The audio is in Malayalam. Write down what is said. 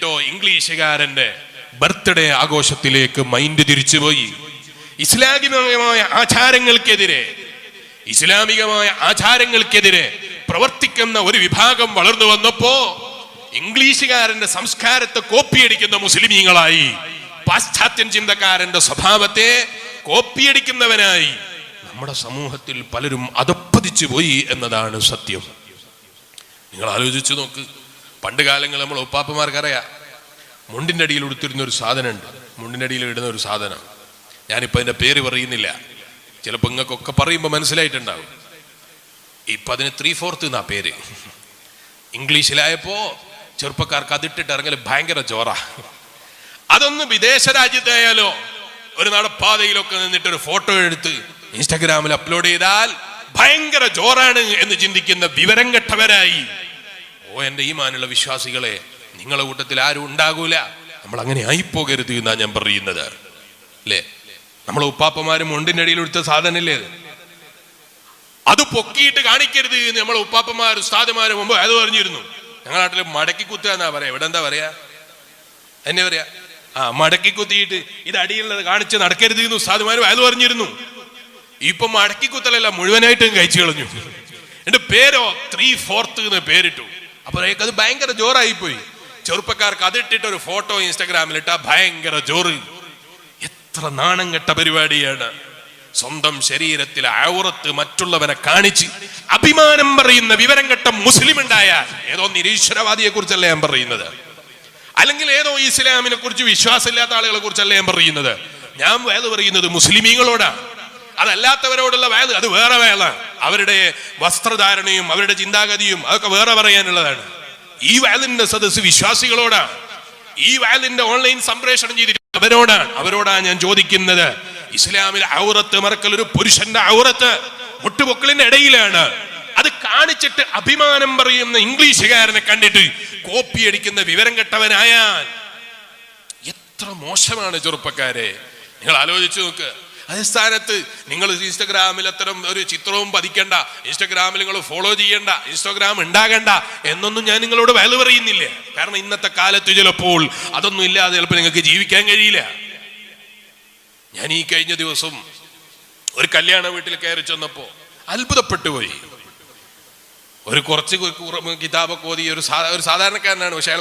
എന്നിട്ടോ ഇംഗ്ലീഷുകാരന്റെ ബർത്ത്ഡേ ആഘോഷത്തിലേക്ക് മൈൻഡ് തിരിച്ചുപോയി. ഇസ്ലാമികമായ ആചാരങ്ങൾക്കെതിരെ ഇസ്ലാമികമായ ആചാരങ്ങൾക്കെതിരെ പ്രവർത്തിക്കുന്ന ഒരു വിഭാഗം വളർന്നു വന്നപ്പോ ഇംഗ്ലീഷുകാരന്റെ സംസ്കാരത്തെ കോപ്പിയടിക്കുന്ന മുസ്ലിമീങ്ങളായി പാശ്ചാത്യൻ ചിന്തക്കാരന്റെ സ്വഭാവത്തെ കോപ്പിയടിക്കുന്നവനായി നമ്മുടെ സമൂഹത്തിൽ പലരും അതപ്പതിച്ചു പോയി എന്നതാണ് സത്യം. നിങ്ങൾ ആലോചിച്ചു നോക്ക്. പണ്ട് കാലങ്ങൾ നമ്മൾ ഉപ്പാപ്പമാർക്കറിയാം. മുണ്ടിന്റെ അടിയിൽ ഉടുത്തിരുന്ന ഒരു സാധനമുണ്ട്. മുണ്ടിന്റെ അടിയിൽ ഇടുന്ന ഒരു സാധനം. ഞാനിപ്പോൾ അതിന്റെ പേര് പറയുന്നില്ല. ചിലപ്പോൾ നിങ്ങൾക്കൊക്കെ പറയുമ്പോൾ മനസ്സിലായിട്ടുണ്ടാവും. ഇപ്പം അതിന് ത്രീ ഫോർത്ത് എന്നാ പേര്. ഇംഗ്ലീഷിലായപ്പോൾ ചെറുപ്പക്കാർക്ക് അതിട്ടിട്ട് ഇറങ്ങൽ ഭയങ്കര ചോറ അതൊന്ന് വിദേശ രാജ്യത്തായാലോ ഒരു നടപ്പാതയിലൊക്കെ നിന്നിട്ട് ഒരു ഫോട്ടോ എടുത്ത് ഇൻസ്റ്റാഗ്രാമിൽ അപ്ലോഡ് ചെയ്താൽ ഭയങ്കര ജോറാണ് എന്ന് ചിന്തിക്കുന്ന വിവരം കെട്ടവരായി. ഓ എന്റെ ഈ മാനുള്ള വിശ്വാസികളെ നിങ്ങളെ കൂട്ടത്തിൽ ആരും ഉണ്ടാകൂല. നമ്മൾ അങ്ങനെ ആയിപ്പോകരുത് എന്നാ ഞാൻ പറയുന്നത്. അല്ലേ? നമ്മളെ ഉപ്പാപ്പമാരും മുണ്ടിന്റെ അടിയിൽ എടുത്ത സാധനല്ലേ അത്? അത് പൊക്കിയിട്ട് കാണിക്കരുത് എന്ന് നമ്മളെ ഉപ്പാപ്പമാരും ഉസ്താദുമാരും മുമ്പ് അത് പറഞ്ഞിരുന്നു. ഞങ്ങളുടെ നാട്ടിൽ മടക്കി കുത്തുക എന്നാ പറയാ. ഇവിടെ എന്താ പറയാ? എന്നെ പറയാ? ആ മടക്കി കുത്തിയിട്ട് ഇത് അടിയിലുള്ളത് കാണിച്ച് നടക്കരുത് എന്ന് ഉസ്താദുമാരും അത് പറഞ്ഞിരുന്നു. ഇപ്പൊ മടക്കി കുത്തലല്ല മുഴുവനായിട്ടും കഴിച്ചു കളഞ്ഞു. എന്റെ പേരോ? ത്രീ ഫോർത്ത് എന്ന് പേരിട്ടു. അപ്പോഴേക്ക് അത് ഭയങ്കര ജോറായി പോയി ചെറുപ്പക്കാർക്ക് അതിട്ടിട്ട് ഒരു ഫോട്ടോ ഇൻസ്റ്റാഗ്രാമിൽ ഇട്ടാ ഭയങ്കര ജോറി. എത്ര നാണം കെട്ട പരിപാടിയാണ്. സ്വന്തം ശരീരത്തിൽ ഔറത്ത് മറ്റുള്ളവനെ കാണിച്ച് അഭിമാനം പറയുന്ന വിവരം കെട്ട മുസ്ലിം ഉണ്ടായാൽ ഏതോ നിരീശ്വരവാദിയെ കുറിച്ചല്ല ഞാൻ പറയുന്നത്. അല്ലെങ്കിൽ ഏതോ ഇസ്ലാമിനെ കുറിച്ച് വിശ്വാസമില്ലാത്ത ആളുകളെ കുറിച്ചല്ല ഞാൻ പറയുന്നത്. ഞാൻ ഏത് പറയുന്നത് മുസ്ലിമീങ്ങളോടാണ് അതല്ലാത്തവരോടുള്ള വേദ അത് വേറെ വേള അവരുടെ വസ്ത്രധാരണയും അവരുടെ ചിന്താഗതിയും അതൊക്കെ വേറെ പറയാനുള്ളതാണ്. ഈ വാലിന്റെ സദസ് വിശ്വാസികളോടാണ്. ഈ വാലിന്റെ ഓൺലൈൻ സംപ്രേഷണം ചെയ്തിരിക്കുന്നത് അവരോടാണ്. അവരോടാണ് ഞാൻ ചോദിക്കുന്നത്. ഇസ്ലാമിൽ ഔറത്ത് മറക്കൽ ഒരു പുരുഷന്റെ ഔറത്ത് മുട്ടുപൊക്കളിന്റെ ഇടയിലാണ്. അത് കാണിച്ചിട്ട് അഭിമാനം പറയുന്ന ഇംഗ്ലീഷുകാരനെ കണ്ടിട്ട് കോപ്പി അടിക്കുന്ന വിവരം കെട്ടവനായാൽ എത്ര മോശമാണ് ചെറുപ്പക്കാരെ. നിങ്ങൾ ആലോചിച്ചു നോക്ക്. അതേ സ്ഥാനത്ത് നിങ്ങൾ ഇൻസ്റ്റഗ്രാമിൽ അത്തരം ഒരു ചിത്രവും പതിക്കണ്ട ഇൻസ്റ്റഗ്രാമിൽ നിങ്ങൾ ഫോളോ ചെയ്യണ്ട ഇൻസ്റ്റഗ്രാം ഉണ്ടാകണ്ട എന്നൊന്നും ഞാൻ നിങ്ങളോട് വില പറയുന്നില്ല. കാരണം ഇന്നത്തെ കാലത്ത് ചിലപ്പോൾ അതൊന്നും ഇല്ലാതെ ചിലപ്പോൾ നിങ്ങൾക്ക് ജീവിക്കാൻ കഴിയില്ല. ഞാൻ ഈ കഴിഞ്ഞ ദിവസം ഒരു കല്യാണ വീട്ടിൽ കയറി ചെന്നപ്പോ അത്ഭുതപ്പെട്ടു പോയി. ഒരു കുറച്ച് കിതാബൊക്കെ ഓതി ഒരു സാധാരണക്കാരനാണ് പക്ഷേ അയാൾ